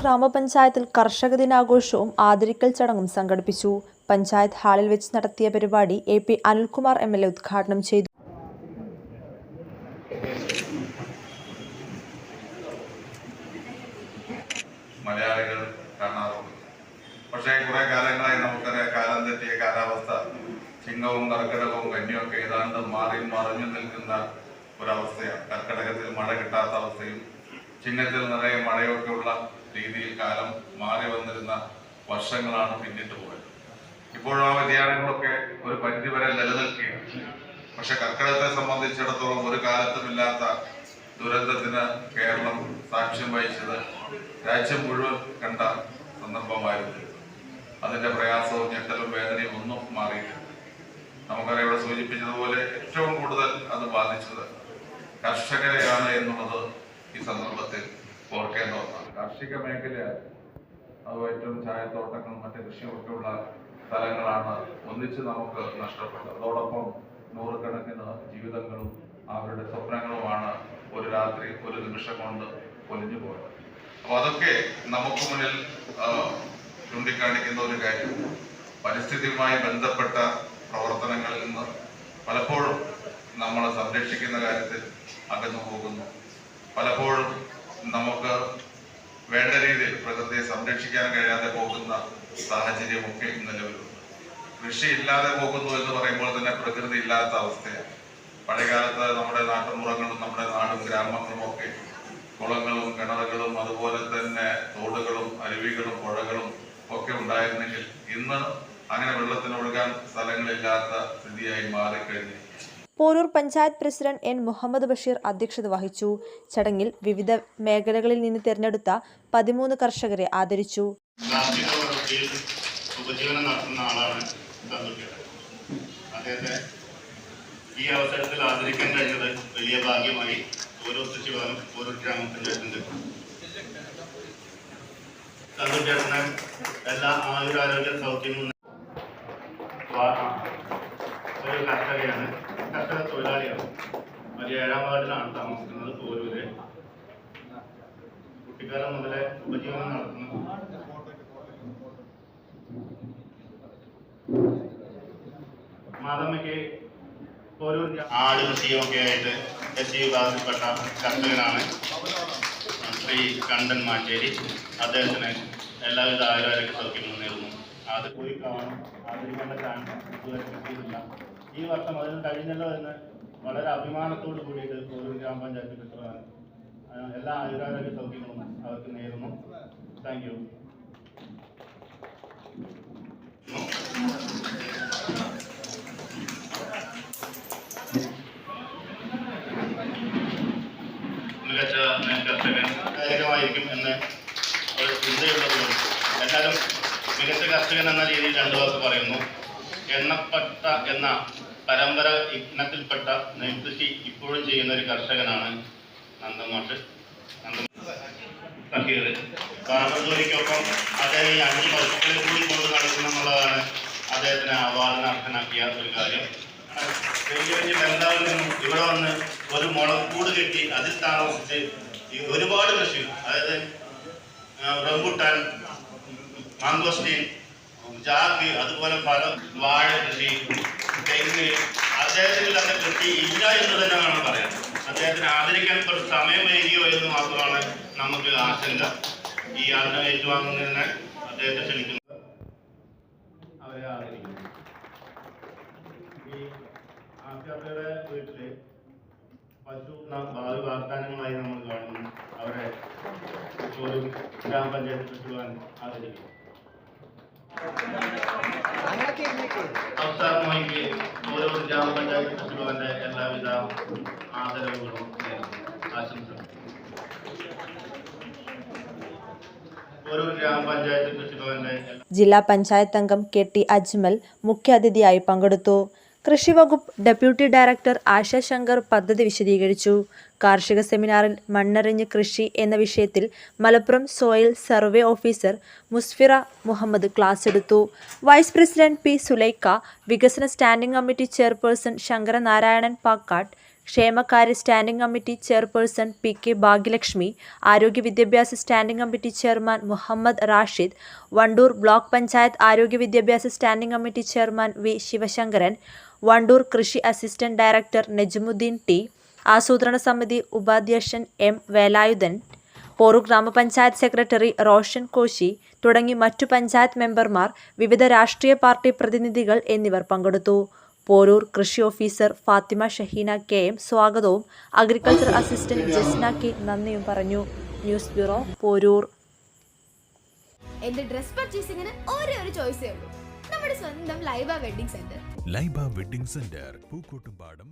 ഗ്രാമപഞ്ചായത്തിൽ കർഷക ദിനാഘോഷവും ആദരിക്കൽ ചടങ്ങും സംഘടിപ്പിച്ചു. പഞ്ചായത്ത് ഹാളിൽ വെച്ച് നടത്തിയ പരിപാടി A P Anilkumar M L A ഉദ്ഘാടനം ചെയ്തു. മലയാളികൾ കാണാറുണ്ട്. പക്ഷേ കുറെ കാലങ്ങളായി നമുക്കറിയാം കാലം തെറ്റിയ കാലാവസ്ഥ. ചിങ്ങവും കർക്കിടകവും കന്നിയൊക്കെ ഏതാണ്ട് മാറി മറിഞ്ഞു നിൽക്കുന്ന ഒരവസ്ഥയാണ്. കർക്കിടകത്തിൽ മഴ കിട്ടാത്ത അവസ്ഥയും ചിങ്ങത്തിൽ നിറയെ മഴയൊക്കെയുള്ള രീതിയിൽ കാലം മാറി വന്നിരുന്ന വർഷങ്ങളാണ് പിന്നിട്ട് പോയത്. ഇപ്പോഴും ആ വ്യതിയാനങ്ങളൊക്കെ ഒരു പരിധിവരെ നിലനിൽക്കുകയാണ്. പക്ഷെ കർക്കിടകത്തെ സംബന്ധിച്ചിടത്തോളം ഒരു കാലത്തുമില്ലാത്ത ദുരന്തത്തിന് കേരളം സാക്ഷ്യം വഹിച്ചത് രാജ്യം മുഴുവൻ കണ്ട സന്ദർഭമായിരുന്നു. അതിന്റെ പ്രയാസവും ഞെട്ടലും വേദനയും ഒന്നും മാറിയില്ല നമുക്കറിയാം ഇവിടെ സൂചിപ്പിച്ചതുപോലെ ഏറ്റവും കൂടുതൽ അത് ബാധിച്ചത് കർഷകരെയാണ് എന്നുള്ളത് ഈ സന്ദർഭത്തിൽ ഓർക്കേണ്ട ഒന്നാണ് കാർഷിക മേഖല ഏറ്റവും ചായത്തോട്ടങ്ങളും മറ്റ് കൃഷിയൊക്കെയുള്ള സ്ഥലങ്ങളാണ് ഒന്നിച്ച് നമുക്ക് നഷ്ടപ്പെട്ടത്. അതോടൊപ്പം നൂറുകണക്കിന് ജീവിതങ്ങളും അവരുടെ സ്വപ്നങ്ങളുമാണ് ഒരു രാത്രി ഒരു നിമിഷം കൊണ്ട് പൊലിഞ്ഞു പോയത്. അപ്പൊ അതൊക്കെ നമുക്ക് മുന്നിൽ ചൂണ്ടിക്കാണിക്കുന്ന ഒരു കാര്യം. പരിസ്ഥിതിയുമായി ബന്ധപ്പെട്ട പ്രവർത്തനങ്ങളിൽ നിന്ന് പലപ്പോഴും നമ്മളെ സംരക്ഷിക്കുന്ന കാര്യത്തിൽ അകന്നു പോകുന്നു. പലപ്പോഴും നമുക്ക് വേണ്ട രീതിയിൽ പ്രകൃതിയെ സംരക്ഷിക്കാൻ കഴിയാതെ പോകുന്ന സാഹചര്യമൊക്കെ നിലവിലുണ്ട്. കൃഷി ഇല്ലാതെ പോകുന്നു എന്ന് പറയുമ്പോൾ തന്നെ പ്രകൃതി ഇല്ലാത്ത അവസ്ഥയാണ്. പഴയകാലത്ത് നമ്മുടെ നാട്ടുമുറങ്ങളും നമ്മുടെ നാടും ഗ്രാമങ്ങളും ഒക്കെ കുളങ്ങളും കിണറുകളും അതുപോലെ തന്നെ തോടുകളും അരുവികളും പുഴകളും ഒക്കെ ഉണ്ടായിരുന്നെങ്കിൽ ഇന്ന് അങ്ങനെ വെള്ളത്തിന് ഒഴുകാൻ സ്ഥലങ്ങളില്ലാത്ത സ്ഥിതിയായി മാറിക്കഴിഞ്ഞു. പോരൂർ പഞ്ചായത്ത് പ്രസിഡന്റ് എൻ മുഹമ്മദ് ബഷീർ അധ്യക്ഷത വഹിച്ചു. ചടങ്ങിൽ വിവിധ മേഖലകളിൽ നിന്ന് തിരഞ്ഞെടുത്ത പതിമൂന്ന് കർഷകരെ ആദരിച്ചു. ഈ അവസരത്തിൽ ആദരിക്കാൻ കഴിഞ്ഞത് വലിയ ഭാഗ്യമായി ഓരോ സച്ചിവാനും ഓരോ ഗ്രാമപഞ്ചായത്തിന്റെ തന്തുട്ടേട്ടന് എല്ലാ ആയുരാരോഗ്യ സൗഖ്യങ്ങളും ഒരു കർഷകയാണ്. കർഷക തൊഴിലാളിയാണ്. ഒരു ഏഴാം വാർഡിലാണ് താമസിക്കുന്നത് പോരൂര്. കുട്ടിക്കാലം മുതലേ ഉപജീവനം നടത്തുന്നു. മാതമ്മയ്ക്ക് ഓരോ ആട് കൃഷിയൊക്കെ ആയിട്ട് എസ് സി വിഭാഗത്തിൽപ്പെട്ട കർഷകനാണ് ശ്രീ കണ്ടൻ മാഞ്ചേരി. അദ്ദേഹത്തിന് എല്ലാവിധ ആരോഗ്യ സൗഖ്യങ്ങളും നേരുന്നു. അത് പോയി കാണും ആദരിക്കേണ്ട ചാൻസ് ഇതുവരെ കിട്ടിയിട്ടില്ല ഈ വർഷം അതിന് കഴിഞ്ഞല്ലോ എന്ന് വളരെ അഭിമാനത്തോട് കൂടിയിട്ട് കോഴൂർ ഗ്രാമപഞ്ചായത്ത് കിട്ടുവാൻ എല്ലാ ആയുരാരോഗ്യ സൗകര്യങ്ങളും അവർക്ക് നേരുന്നു. താങ്ക് യു മികച്ച കർഷകൻ കായികമായിരിക്കും എന്ന് ഒരു ചിന്തയുള്ളതുകൊണ്ട് എല്ലാവരും മികച്ച കർഷകൻ എന്ന രീതിയിൽ രണ്ടു വാക്ക് പറയുന്നു. എണ്ണപ്പെട്ട എന്ന പരമ്പര ഇനത്തിൽപ്പെട്ട നെൽകൃഷി ഇപ്പോഴും ചെയ്യുന്ന ഒരു കർഷകനാണ് നന്ദമാഷ് നന്ദ സഹീർ കാർമജോലിക്കൊപ്പം അദ്ദേഹം ഈ അഞ്ച് പശുക്കളെ കൂടി കൊണ്ട് നടക്കുന്ന എന്നുള്ളതാണ് അദ്ദേഹത്തിന് അവാർഡിന് അർഹനാക്കിയ ഒരു കാര്യം. വലിയ വലിയ ബംഗാളിൽ ഇവിടെ വന്ന് ഒരു മുളക്കൂട് കെട്ടി അതിൽ താമസിച്ച് ഒരുപാട് കൃഷി അതായത് റംബുട്ടാൻ മാങ്കോസ്റ്റീൻ ജാക്ക് അതുപോലെ ഫലം വാഴ കൃഷി തെങ്ങ്. അദ്ദേഹത്തിനില്ലാത്ത കൃഷി ഇല്ല എന്ന് തന്നെ വേണം പറയാൻ. അദ്ദേഹത്തിന് ആദരിക്കാൻ കുറച്ച് സമയം വൈകിയോ എന്ന് മാത്രമാണ് നമുക്ക് ആശങ്ക. ഈ ആദരം ഏറ്റുവാങ്ങുന്നതിന് അദ്ദേഹത്തെ ക്ഷണിക്കുന്നത് അവരെ ആദരിക്കുന്നു. ഈ വീട്ടിൽ പശു ഭാവി വാഗ്ദാനങ്ങളായി നമ്മൾ കാണുന്നു. അവരെ ഗ്രാമപഞ്ചായത്ത് പ്രസിഡന്റ് ആദരിക്കും അവസാനമായി ഓരോ ഗ്രാമ പഞ്ചായത്ത് പ്രസിഡന്റിന്റെ എല്ലാവിധ ആദരവുകളും ആശംസകളും ജില്ലാ പഞ്ചായത്ത് അംഗം കെ ടി അജ്മൽ മുഖ്യാതിഥിയായി പങ്കെടുത്തു. കൃഷിവകുപ്പ് ഡെപ്യൂട്ടി ഡയറക്ടർ ആശാശങ്കർ പദ്ധതി വിശദീകരിച്ചു. കാർഷിക സെമിനാറിൽ മണ്ണെറിഞ്ഞ് കൃഷി എന്ന വിഷയത്തിൽ Malappuram soil survey officer Musfira Muhammad class എടുത്തു. വൈസ് പ്രസിഡന്റ് പി സുലൈക്ക വികസന standing committee chairperson Sankaranarayanan Pakkat ക്ഷേമകാര്യ standing committee chairperson P K Bhagyalakshmi ആരോഗ്യ വിദ്യാഭ്യാസ standing committee chairman Muhammad Rashid Wandoor block panchayat ആരോഗ്യ വിദ്യാഭ്യാസ standing committee chairman V Sivasankaran Wandoor കൃഷി assistant director Najmuddin T. ആസൂത്രണ സമിതി ഉപാധ്യക്ഷൻ എം വേലായുധൻ പോറു ഗ്രാമപഞ്ചായത്ത് സെക്രട്ടറി റോഷൻ കോശി തുടങ്ങി മറ്റു പഞ്ചായത്ത് മെമ്പർമാർ വിവിധ രാഷ്ട്രീയ പാർട്ടി പ്രതിനിധികൾ എന്നിവർ പങ്കെടുത്തു. പോരൂർ കൃഷി officer Fathima Shaheena K M സ്വാഗതവും അഗ്രികൾച്ചർ അസിസ്റ്റന്റ് ജസ്ന കെ നന്ദിയും പറഞ്ഞു. News bureau Pooroor. എന്റെ ഡ്രസ് പർച്ചേസിംഗിന് ഒരേ ഒരു ചോയ്സേ ഉള്ളൂ. നമ്മുടെ സ്വന്തം Laiba wedding centre. Laiba wedding centre Pookkottumpadam